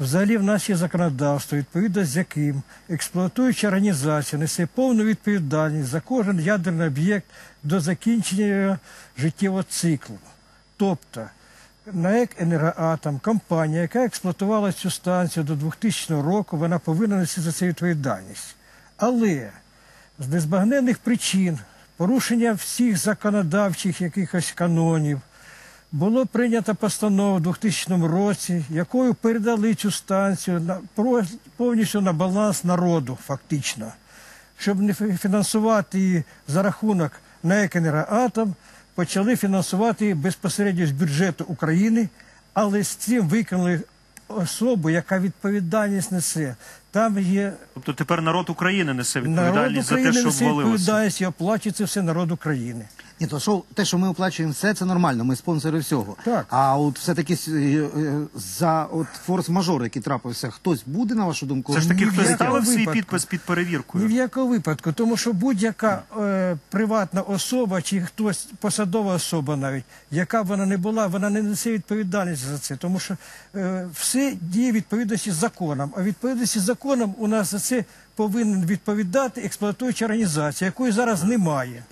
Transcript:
Взагалі в нас є законодавство, відповідно з яким експлуатуюча організація несе повну відповідальність за кожен ядерний об'єкт до закінчення життєвого циклу. Тобто НАЕК «Енергоатом», компанія, яка експлуатувала цю станцію до 2000 року, вона повинна нести за це відповідальність. Але з незбагненних причин, порушення всіх законодавчих якихось канонів, було прийнято постанову у 2000 році, якою передали цю станцію на, повністю на баланс народу, фактично. Щоб не фі- фінансувати її за рахунок НАЕК «Енергоатом», почали фінансувати її безпосередньо з бюджету України, але з цим виконали особу, яка відповідальність несе. Там є Тобто тепер народ України несе народ відповідальність за те, що несе відповідальність і оплачує це все народ України. Ні, то що те, що ми оплачуємо все, це нормально. Ми спонсори всього. Так. А от все-таки с- е, е, за от форс-мажор, який трапився, хтось буде, на вашу думку? Це ж таки Ні хтось ставив свій підпис під Ні перевіркою. в якому випадку, тому що будь-яка е, приватна особа чи хтось посадова особа навіть, яка б вона не була, вона не несе відповідальність за це, тому що е, все діє відповідності з законом. А відповідності з законом у нас за це повинен відповідати експлуатуюча організація, якої зараз немає.